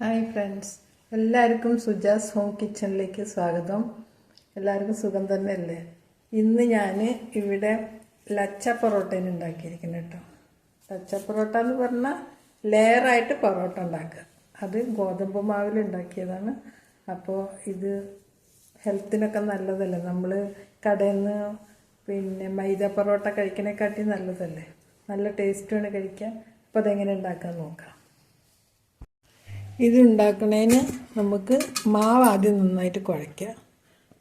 Hi friends. എല്ലാവർക്കും Suja's home കിച്ചണിലേക്ക് സ്വാഗതം. എല്ലാവർക്കും സുഖം തന്നെയല്ലേ? ഇന്ന് ഞാൻ ഇവിടെ ലച്ച പൊറോട്ടയാണ് ഉണ്ടാക്കിയിരിക്കുന്നത് കേട്ടോ. ലച്ച പൊറോട്ട എന്ന് പറഞ്ഞാൽ ലെയറായിട്ട് പൊറോട്ട ഉണ്ടാക്കുക. അത് ഗോതമ്പ് മാവിൽ ഉണ്ടാക്കിയതാണ്. അപ്പോൾ ഇത് ഹെൽത്തിനൊക്കെ നല്ലതല്ലേ? നമ്മൾ കടയിൽ നിന്ന് പിന്നെ മൈദ പൊറോട്ട കഴിക്കണേക്കാട്ടി നല്ലതല്ലേ? നല്ല ടേസ്റ്റുമാണ് കഴിക്കാൻ. അപ്പോൾ അതെങ്ങനെ ഉണ്ടാക്കാൻ നോക്കാം. ഇത് ഉണ്ടാക്കുന്നതിന് നമുക്ക് മാവ് ആദ്യം നന്നായിട്ട് കുഴയ്ക്കുക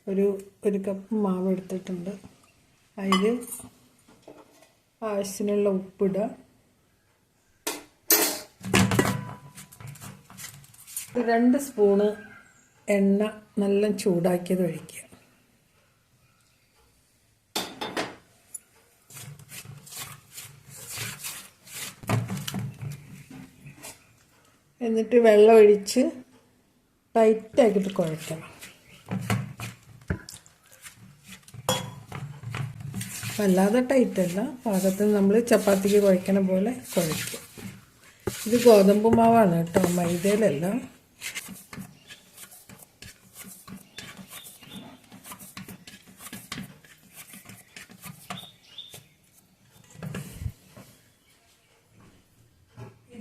ഒരു ഒരു കപ്പ് മാവ് എടുത്തിട്ടുണ്ട്. അതിൽ ആവശ്യത്തിനുള്ള ഉപ്പിടുക രണ്ട് സ്പൂണ് എണ്ണ നല്ല ചൂടാക്കിയത് ഒഴിക്കുക. എന്നിട്ട് വെള്ളം ഒഴിച്ച് ടൈറ്റാക്കിയിട്ട് കുഴക്കണം വല്ലാതെ ടൈറ്റല്ല പാകത്തിന് നമ്മൾ ചപ്പാത്തിക്ക് കുഴക്കണ പോലെ കുഴയ്ക്കും. ഇത് ഗോതമ്പ് മാവാണ് കേട്ടോ മൈദയിലല്ല.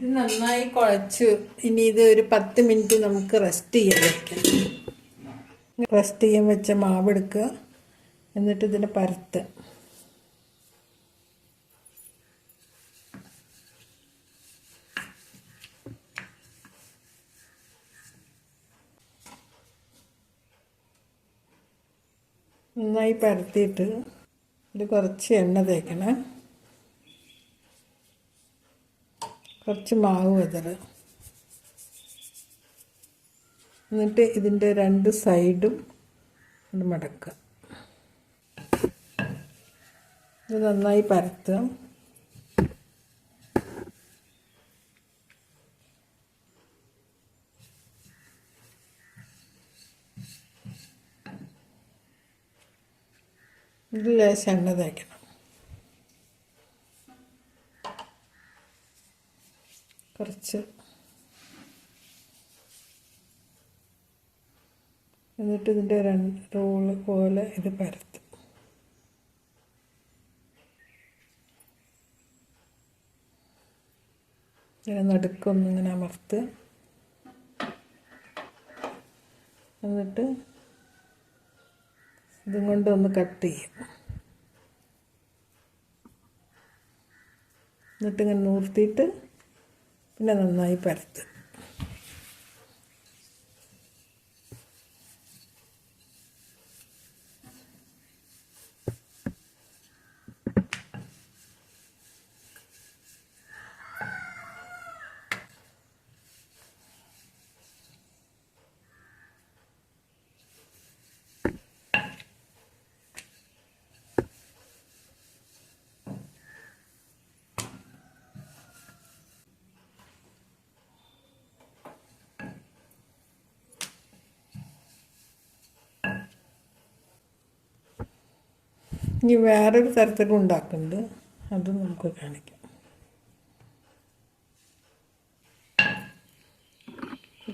നന്നായി കുഴച്ചു. ഇനി ഇത് ഒരു പത്ത് മിനിറ്റ് നമുക്ക് റെസ്റ്റ് ചെയ്യാൻ വയ്ക്കാം റെസ്റ്റ് ചെയ്യാൻ വെച്ച മാവ് എടുക്കുക. എന്നിട്ട് ഇതിനെ പരത്ത്. നന്നായി പരത്തിയിട്ട് ഇത് കുറച്ച് എണ്ണ തേക്കണേ. കുറച്ച് മാവ് വിതറ്. എന്നിട്ട് ഇതിന്റെ രണ്ട് സൈഡും ഒന്ന് മടക്കുക. ഇത് നന്നായി പരത്തുക. ഇതിൽ ലേശം എണ്ണ തേക്കണം. കുറച്ച്. എന്നിട്ട് ഇതിന്റെ രണ്ട് റോൾ പോലെ ഇത് പരത്തും. ഇങ്ങനെ നടുക്കൊന്ന് ഇങ്ങനെ അമർത്തുക എന്നിട്ട് ഇതും കൊണ്ട് ഒന്ന് കട്ട് ചെയ്യും. എന്നിട്ട് ഇങ്ങനെ നൂർത്തിയിട്ട് പിന്നെ നന്നായി പരത്തുക ഇനി വേറൊരു തരത്തിലും ഉണ്ടാക്കുന്നുണ്ട് അത് നമുക്ക് കാണിക്കാം.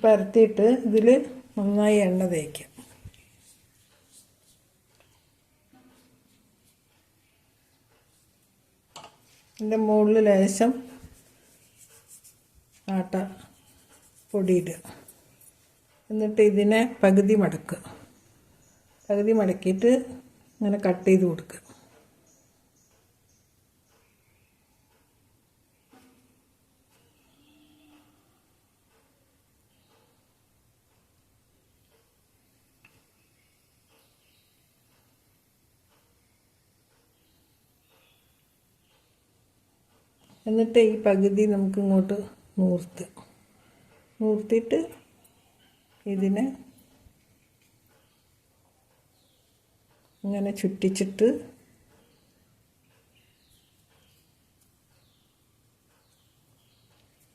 പരത്തിയിട്ട് ഇതിൽ നന്നായി എണ്ണ തേക്കാം. ഇതിന്റെ മുകളിൽ ലേശം ആട്ട പൊടിയിടുക. എന്നിട്ട് ഇതിനെ പകുതി മടക്കുക. പകുതി മടക്കിയിട്ട് ഇങ്ങനെ കട്ട് ചെയ്ത് കൊടുക്കുക എന്നിട്ട് ഈ പകുതി നമുക്ക് ഇങ്ങോട്ട് നൂർത്ത്. നൂർത്തിയിട്ട് ഇതിനെ ഇങ്ങനെ ചുറ്റിച്ചിട്ട്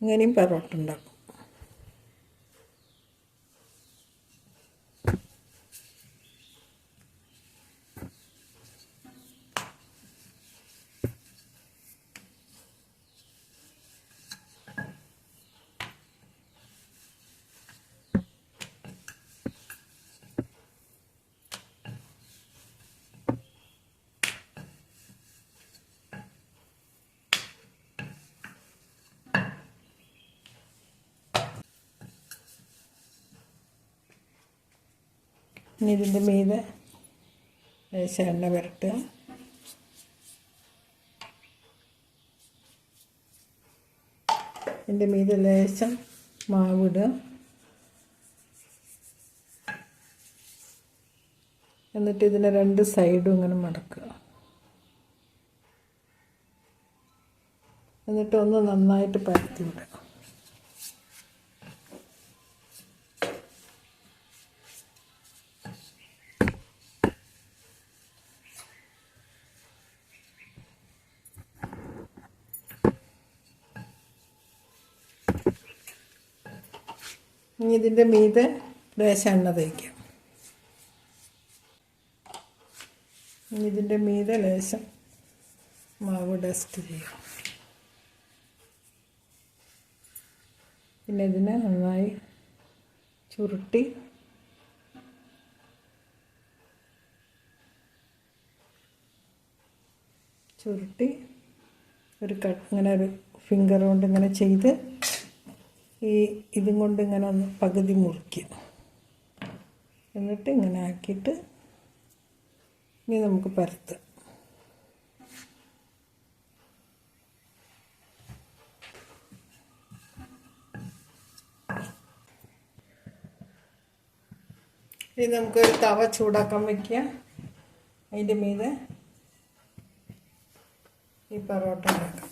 ഇങ്ങനെയും പൊറോട്ട ഉണ്ടാക്കും. ഇനി ഇതിന്റെ മീതെ ലേശം എണ്ണ പുരട്ടുക ഇതിന്റെ മീതെ ലേശം മാവിടുക എന്നിട്ട് ഇതിനെ രണ്ട് സൈഡും ഇങ്ങനെ മടക്കുക. എന്നിട്ട് ഒന്ന് നന്നായിട്ട് പരത്തി വിടുക ഇനി ഇതിന്റെ മീതെ ലേശം എണ്ണ തേക്കാം. ഇനി ഇതിന്റെ മീതെ ലേശം മാവ് ഡസ്റ്റ് ചെയ്യാം. പിന്നെ ഇതിനെ നന്നായി ചുരുട്ടി ചുരുട്ടി ഒരു കട്ട് ഇങ്ങനെ ഒരു ഫിംഗർ കൊണ്ട് ഇങ്ങനെ ചെയ്ത് ഈ ഇതും കൊണ്ട് ഇങ്ങനെ ഒന്ന് പകുതി മുറിക്കുക എന്നിട്ട് ഇങ്ങനെ ആക്കിയിട്ട് ഇനി നമുക്ക് പരത്താം. ഇനി നമുക്കൊരു തവ ചൂടാക്കാൻ വയ്ക്കുക അതിന്റെ മീതെ ഈ പൊറോട്ട ഉണ്ടാക്കാം.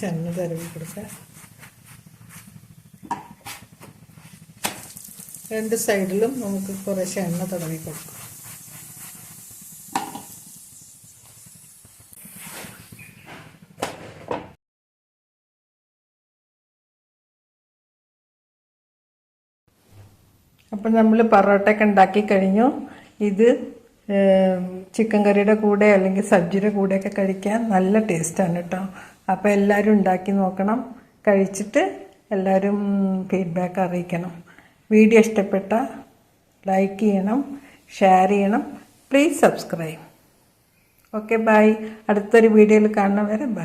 ചെന്ന് തരവി കൊടുക്കുക രണ്ട് സൈഡിലും നമുക്ക് കുറേശ്ശെ എണ്ണ തടവി കൊടുക്കാം. അപ്പം നമ്മൾ പൊറോട്ടയൊക്കെ ഉണ്ടാക്കി കഴിഞ്ഞു. ഇത് ചിക്കൻ കറിയുടെ കൂടെ അല്ലെങ്കിൽ സബ്ജിയുടെ കൂടെയൊക്കെ കഴിക്കാൻ നല്ല ടേസ്റ്റാണ് കേട്ടോ. അപ്പോൾ എല്ലാവരും ഉണ്ടാക്കി നോക്കണം. കഴിച്ചിട്ട് എല്ലാവരും ഫീഡ്ബാക്ക് അറിയിക്കണം. വീഡിയോ ഇഷ്ടപ്പെട്ട ലൈക്ക് ചെയ്യണം ഷെയർ ചെയ്യണം. പ്ലീസ് സബ്സ്ക്രൈബ് ഓക്കെ ബൈ അടുത്തൊരു വീഡിയോയിൽ കാണുന്നവരെ ബൈ